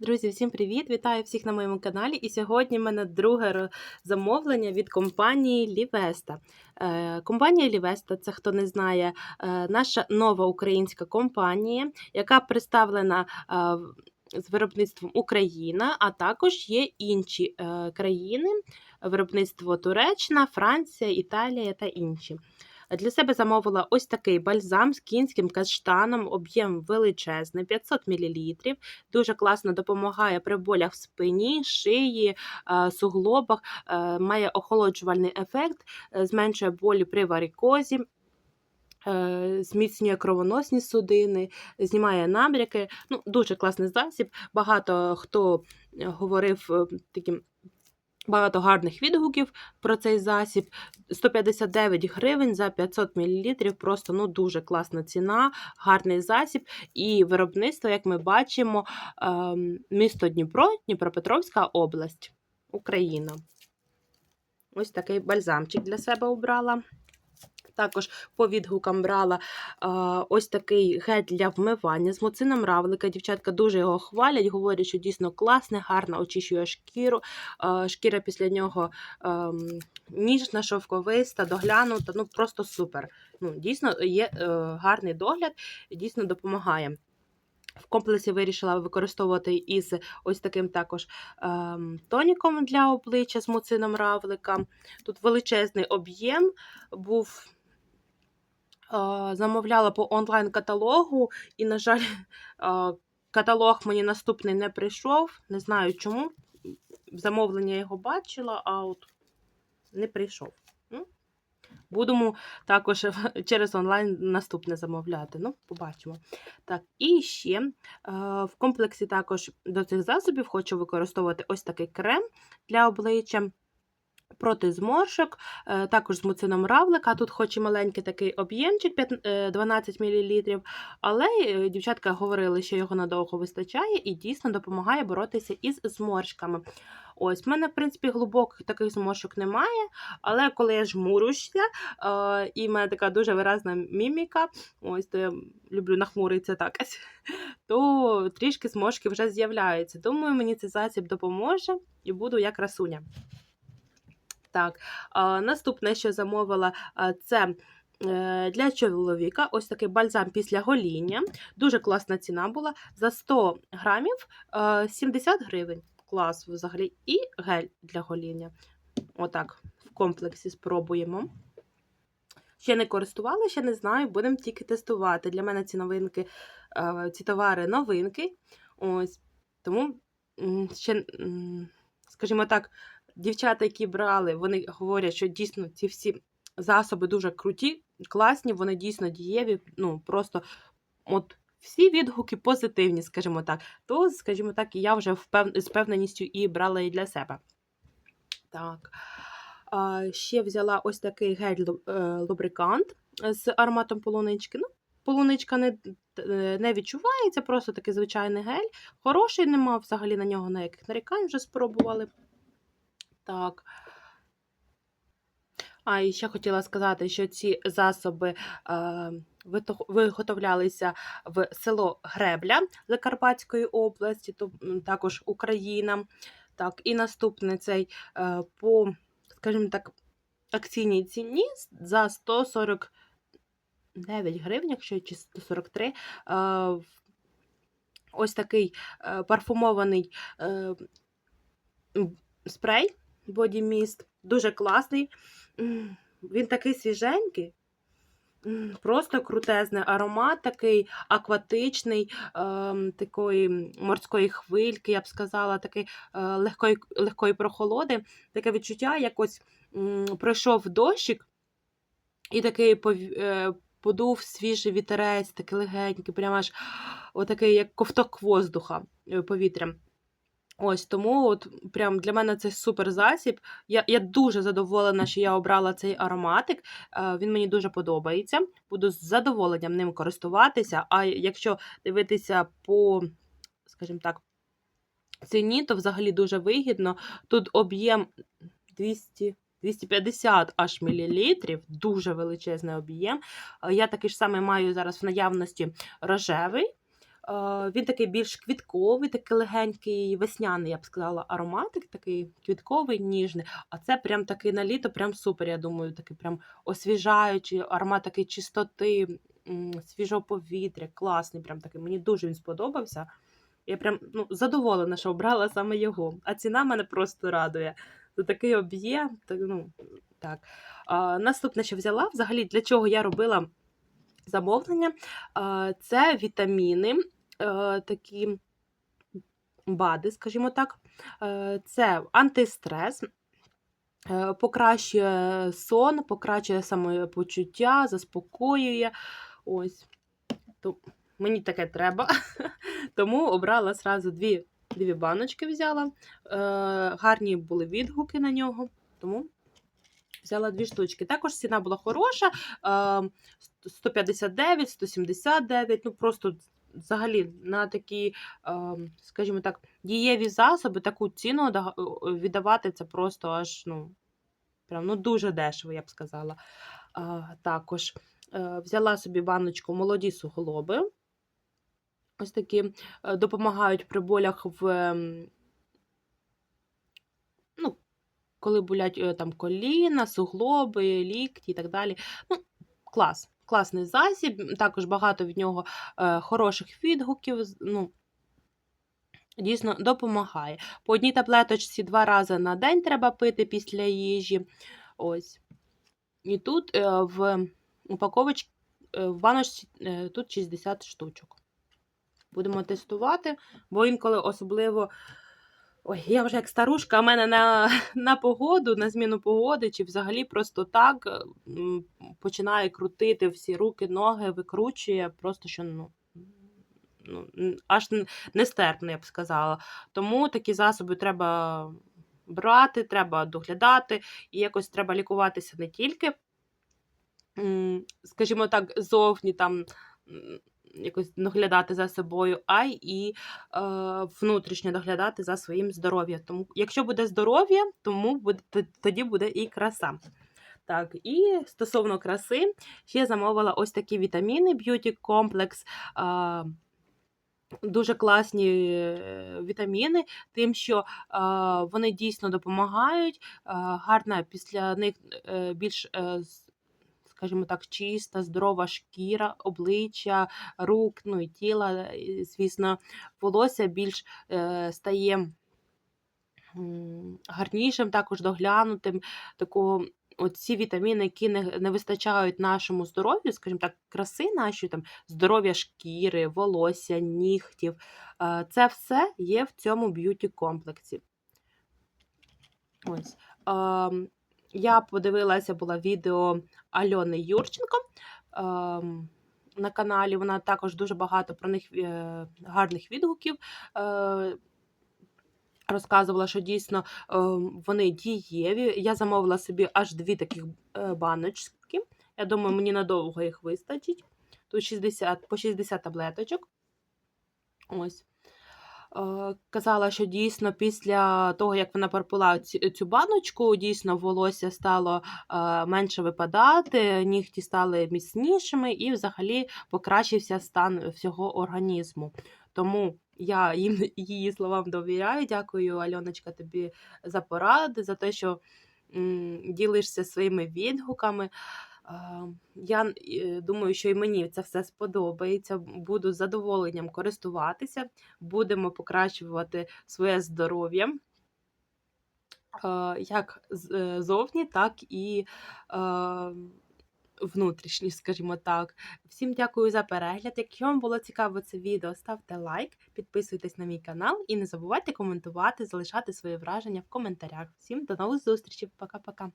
Друзі, всім привіт! Вітаю всіх на моєму каналі. І сьогодні в мене друге замовлення від компанії Лівеста. Компанія Лівеста, це хто не знає, е, наша нова українська компанія, яка представлена е, з виробництвом Україна, а також є інші е, країни, виробництво Туреччина, Франція, Італія та інші. Для себе замовила ось такий бальзам з кінським каштаном, об'єм величезний, 500 мл. Дуже класно допомагає при болях в спині, шиї, е, суглобах, е, має охолоджувальний ефект, е, зменшує болі при варикозі. Зміцнює кровоносні судини, знімає набряки. Ну, дуже класний засіб. Багато хто говорив таким багато гарних відгуків про цей засіб. 159 гривень за 500 мл. Просто ну, дуже класна ціна, гарний засіб. І виробництво, як ми бачимо, ем, місто Дніпро, Дніпропетровська область, Україна. Ось такий бальзамчик для себе обрала. Також по відгукам брала ось такий гель для вмивання з муцином равлика. Дівчатка дуже його хвалять, говорять, що дійсно класний, гарно очищує шкіру. Шкіра після нього ем, ніжна, шовковиста, доглянута. Ну просто супер. Ну, Дійсно є е, гарний догляд, дійсно допомагає. В комплексі вирішила використовувати із ось таким також ем, тоніком для обличчя з муцином равлика. Тут величезний об'єм був. Замовляла по онлайн-каталогу, і, на жаль, каталог мені наступний не прийшов. Не знаю чому. Замовлення його бачила, а от не прийшов. Ну, Будемо також через онлайн наступне замовляти. Ну, побачимо. Так, і ще в комплексі також до цих засобів хочу використовувати ось такий крем для обличчя. Проти зморшок, е, також з муцином равлика. Тут хоч і маленький такий об'ємчик, е, 12 мл, але е, дівчатка говорили, що його надовго вистачає і дійсно допомагає боротися із зморшками. Ось, в мене, в принципі, глибоких таких зморшок немає, але коли я жмурюся, е, і в мене така дуже виразна міміка, ось то я люблю нахмуритися так, то трішки зморшки вже з'являються. Думаю, мені цей засіб допоможе і буду як красуня. Так, наступне, що замовила, це е, для чоловіка ось такий бальзам після гоління. Дуже класна ціна була. За 100 грамів е, 70 гривень. Клас взагалі. І гель для гоління. Отак, в комплексі спробуємо. Ще не користувала, ще не знаю, будемо тільки тестувати. Для мене ці новинки, ці товари новинки. Ось. Тому ще, скажімо так, дівчата, які брали, вони говорять, що дійсно ці всі засоби дуже круті, класні, вони дійсно дієві. Ну, просто от всі відгуки позитивні, скажімо так. То, скажімо так, я вже впев... з певненістю і брала і для себе. Так. А, ще взяла ось такий гель-лубрикант з ароматом полунички. Ну, полуничка не, е, не відчувається, просто такий звичайний гель. Хороший нема, взагалі на нього ніяких нарікань вже спробували. Так. А, і ще хотіла сказати, що ці засоби е, виготовлялися в село Гребля Закарпатської області, то також Україна. Так, і наступний цей е, по, скажімо так, акційній ціні за 149 гривень, якщо чи 143. Е, ось такий е, парфумований е, спрей Mist. Дуже класний. Він такий свіженький. Просто крутезний аромат, такий акватичний, ем, такої морської хвильки, я б сказала, такий е, легкої, легкої прохолоди. Таке відчуття, якось м, пройшов дощик, і такий пові- е, подув свіжий вітерець, такий легенький, прямо аж отакий, як ковток воздуха е, повітря. Ось тому от прям для мене це супер засіб. Я, я дуже задоволена, що я обрала цей ароматик. Е, Він мені дуже подобається. Буду з задоволенням ним користуватися. А якщо дивитися по, скажімо так, ціні, то взагалі дуже вигідно. Тут об'єм 200. 250 аж мілілітрів, дуже величезний об'єм. Е, Я такий ж самий маю зараз в наявності рожевий. Він такий більш квітковий, такий легенький, весняний, я б сказала, ароматик, такий квітковий, ніжний. А це прям такий на літо, прям супер, я думаю, такий прям освіжаючий, аромат такий чистоти, свіжого повітря, класний, прям такий. Мені дуже він сподобався. Я прям ну, задоволена, що обрала саме його. А ціна мене просто радує. За такий об'єм. Так, ну, так. А, наступне, що взяла, взагалі, для чого я робила замовлення, це вітаміни, е, такі БАДи, скажімо так. Е, Це антистрес. е, Покращує сон, покращує самопочуття, заспокоює. Ось. То мені таке треба. Тому обрала зразу дві, дві баночки взяла. Е, гарні були відгуки на нього, тому взяла дві штучки. Також ціна була хороша. Е, 159, 179, ну просто взагалі на такі, е, скажімо так, дієві засоби таку ціну віддавати це просто аж ну, прям, ну дуже дешево, я б сказала. Також е, взяла собі баночку молоді суглоби. Ось такі е, допомагають при болях в. ем, Ну, коли болять е, там коліна, суглоби, лікті і так далі. Ну, клас. Класний засіб, також багато від нього е, хороших відгуків. Ну, дійсно допомагає. По одній таблеточці два рази на день треба пити після їжі. Ось. І тут е, в упаковочці, е, в баночці тут 60 штучок. Будемо тестувати, бо інколи особливо. Ой, я вже як старушка, а мене на, на погоду, на зміну погоди, чи взагалі просто так е, починає крутити всі руки, ноги, викручує, просто що ну, ну, аж нестерпно, я б сказала. Тому такі засоби треба брати, треба доглядати, і якось треба лікуватися не тільки, скажімо так, зовні там. Якось доглядати за собою, а й і е, внутрішньо доглядати за своїм здоров'ям. Тому, якщо буде здоров'я, тому буде, тоді буде і краса. Так, і стосовно краси, ще замовила ось такі вітаміни Beauty Complex. Е, дуже класні е, вітаміни, тим, що е, вони дійсно допомагають. Е, гарна після них е, більш. Скажімо так, чиста, здорова шкіра, обличчя, рук, ну і тіла, звісно, волосся більш е, стає гарнішим, також доглянутим. Такого, ці вітаміни, які не, не вистачають нашому здоров'ю, скажімо так, краси нашої, там, здоров'я шкіри, волосся, нігтів. Е, це все є в цьому б'юті комплексі. Ось. Я подивилася була відео Альони Юрченко ем, на каналі. Вона також дуже багато про них е, гарних відгуків. Е, Розказувала, що дійсно е, вони дієві. Я замовила собі аж дві таких баночки. Я думаю, мені надовго їх вистачить. Тут 60, по 60 таблеточок. Ось. Е, Казала, що дійсно після того, як вона пропила цю баночку, дійсно волосся стало е, менше випадати, нігті стали міцнішими і взагалі покращився стан всього організму. Тому я їм її словам довіряю. Дякую, Альоночка, тобі за поради, за те, що ділишся своїми відгуками. Я думаю, що і мені це все сподобається. Буду з задоволенням користуватися, будемо покращувати своє здоров'я. Як е, зовні, так і внутрішні, скажімо так. Всім дякую за перегляд. Якщо вам було цікаво це відео, ставте лайк, підписуйтесь на мій канал і не забувайте коментувати, залишати свої враження в коментарях. Всім до нових зустрічей. Пока-пока.